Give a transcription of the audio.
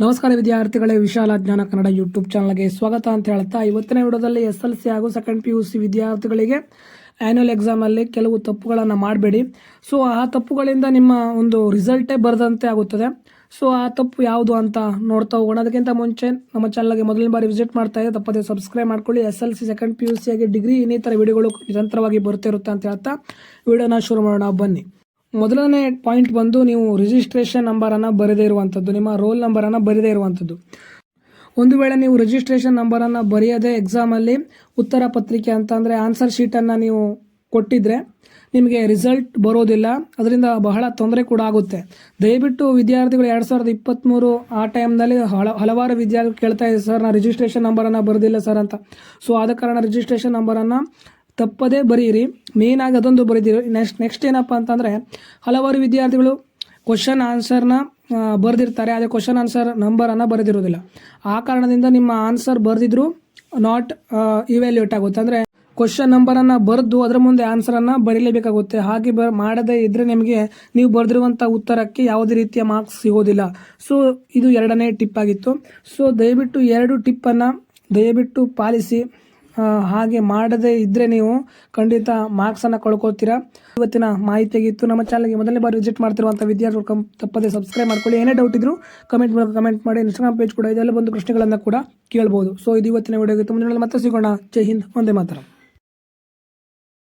ನಮಸ್ಕಾರ ವಿದ್ಯಾರ್ಥಿಗಳೇ, ವಿಶಾಲ ಜ್ಞಾನ ಕನ್ನಡ ಯೂಟ್ಯೂಬ್ ಚಾನಲ್ಗೆ ಸ್ವಾಗತ ಅಂತ ಹೇಳ್ತಾ, ಇವತ್ತಿನ ವಿಡಿಯೋದಲ್ಲಿ ಎಸ್ ಎಲ್ ಸಿ ಹಾಗೂ ಸೆಕೆಂಡ್ ಪಿ ಯು ಸಿ ವಿದ್ಯಾರ್ಥಿಗಳಿಗೆ ಆ್ಯನ್ಯುವಲ್ ಎಕ್ಸಾಮಲ್ಲಿ ಕೆಲವು ತಪ್ಪುಗಳನ್ನು ಮಾಡಬೇಡಿ. ಸೊ ಆ ತಪ್ಪುಗಳಿಂದ ನಿಮ್ಮ ಒಂದು ರಿಸಲ್ಟೇ ಬರದಂತೆ ಆಗುತ್ತದೆ. ಸೊ ಆ ತಪ್ಪು ಯಾವುದು ಅಂತ ನೋಡ್ತಾ ಹೋಗೋಣ. ಅದಕ್ಕಿಂತ ಮುಂಚೆ ನಮ್ಮ ಚಾನಲ್ಗೆ ಮೊದಲನೇ ಬಾರಿ ವಿಸಿಟ್ ಮಾಡ್ತಾ ಇದ್ದೆ ತಪ್ಪದೇ ಸಬ್ಸ್ಕ್ರೈಬ್ ಮಾಡ್ಕೊಳ್ಳಿ. S L C second P U C ಆಗಿ ಡಿಗ್ರಿ ಇನ್ನಿತರ ವಿಡಿಯೋಗಳು ನಿರಂತರವಾಗಿ ಬರ್ತಿರುತ್ತೆ ಅಂತ ಹೇಳ್ತಾ, ವಿಡಿಯೋನ ಶುರು ಮಾಡೋಣ. ಬನ್ನಿ. ಮೊದಲನೇ ಪಾಯಿಂಟ್ ಬಂದು ನೀವು ರಿಜಿಸ್ಟ್ರೇಷನ್ ನಂಬರನ್ನು ಬರೆದೇ ಇರುವಂಥದ್ದು ನಿಮ್ಮ ರೋಲ್ ನಂಬರನ್ನು ಬರೆದೇ ಇರುವಂಥದ್ದು ಒಂದು ವೇಳೆ ನೀವು ರಿಜಿಸ್ಟ್ರೇಷನ್ ನಂಬರನ್ನು ಬರೆಯದೆ ಎಕ್ಸಾಮಲ್ಲಿ ಉತ್ತರ ಪತ್ರಿಕೆ ಅಂತ ಅಂದರೆ ಆನ್ಸರ್ ಶೀಟನ್ನು ನೀವು ಕೊಟ್ಟಿದ್ರೆ ನಿಮಗೆ ರಿಸಲ್ಟ್ ಬರೋದಿಲ್ಲ. ಅದರಿಂದ ಬಹಳ ತೊಂದರೆ ಕೂಡ ಆಗುತ್ತೆ. ದಯವಿಟ್ಟು ವಿದ್ಯಾರ್ಥಿಗಳು ಎರಡು ಸಾವಿರದ ಇಪ್ಪತ್ತ್ಮೂರು ಆ ಟೈಮ್ನಲ್ಲಿ ಹಲ ಹಲವಾರು ವಿದ್ಯಾರ್ಥಿಗಳು ಕೇಳ್ತಾ ಇದ್ದಾರೆ, ಸರ್ ನಾನು ರಿಜಿಸ್ಟ್ರೇಷನ್ ನಂಬರನ್ನು ಬರೆದಿಲ್ಲ ಸರ್ ಅಂತ. ಸೊ ಆದ ಕಾರಣ ರಿಜಿಸ್ಟ್ರೇಷನ್ ನಂಬರನ್ನು ತಪ್ಪದೇ ಬರೀರಿ ಮೇಯ್ನಾಗಿ ಅದೊಂದು ಬರೀದಿರಿ ನೆಕ್ಸ್ಟ್ ನೆಕ್ಸ್ಟ್ ಏನಪ್ಪ ಅಂತಂದರೆ, ಹಲವಾರು ವಿದ್ಯಾರ್ಥಿಗಳು ಕ್ವಶನ್ ಆನ್ಸರ್ನ ಬರೆದಿರ್ತಾರೆ. ಅದೇ ಕ್ವಶನ್ ಆನ್ಸರ್ ನಂಬರನ್ನು ಬರೆದಿರೋದಿಲ್ಲ. ಆ ಕಾರಣದಿಂದ ನಿಮ್ಮ ಆನ್ಸರ್ ಬರೆದಿದ್ರು ನಾಟ್ ಇವ್ಯಾಲ್ಯೂಟ್ ಆಗುತ್ತೆ. ಅಂದರೆ ಕ್ವಶನ್ ನಂಬರನ್ನು ಬರೆದು ಅದರ ಮುಂದೆ ಆನ್ಸರನ್ನು ಬರೀಲೇಬೇಕಾಗುತ್ತೆ. ಹಾಗೆ ಬ ಮಾಡದೇ ಇದ್ದರೆ ನಿಮಗೆ ನೀವು ಬರೆದಿರುವಂಥ ಉತ್ತರಕ್ಕೆ ಯಾವುದೇ ರೀತಿಯ ಮಾರ್ಕ್ಸ್ ಸಿಗೋದಿಲ್ಲ. ಸೊ ಇದು ಎರಡನೇ ಟಿಪ್ ಆಗಿತ್ತು. ಸೊ ದಯವಿಟ್ಟು ಎರಡು ಟಿಪ್ಪನ್ನು ದಯವಿಟ್ಟು ಪಾಲಿಸಿ. ಹಾಗೆ ಮಾಡದೇ ಇದ್ದರೆ ನೀವು ಖಂಡಿತ ಮಾರ್ಕ್ಸನ್ನು ಕಳ್ಕೊತೀರಾ? ಇವತ್ತಿನ ಮಾಹಿತಿ ಆಗಿತ್ತು ನಮ್ಮ ಚಾನಲ್ಗೆ ಮೊದಲನೇ ಬಾರಿ ವಿಸಿಟ್ ಮಾಡ್ತಿರುವಂಥ ವಿದ್ಯಾರ್ಥಿಗಳು ಕಂ ತಪ್ಪದೆ ಸಬ್ಸ್ಕ್ರೈಬ್ ಮಾಡ್ಕೊಳ್ಳಿ. ಏನೇ ಡೌಟ್ ಇದ್ದರೂ ಕಮೆಂಟ್ ಮೂಲಕ ಕಮೆಂಟ್ ಮಾಡಿ. ಇನ್ಸ್ಟಾಗ್ರಾಮ್ ಪೇಜ್ ಕೂಡ ಇದೆಲ್ಲ ಬಂದು ಪ್ರಶ್ನೆಗಳನ್ನು ಕೂಡ ಕೇಳ್ಬೋದು. ಸೊ ಇದು ಇವತ್ತಿನ ವಿಡಿಯೋ ತುಂಬ ಮತ್ತೆ ಸಿಗೋಣ. ಜೈ ಹಿಂದ್. ಒಂದೇ ಮಾತ್ರ.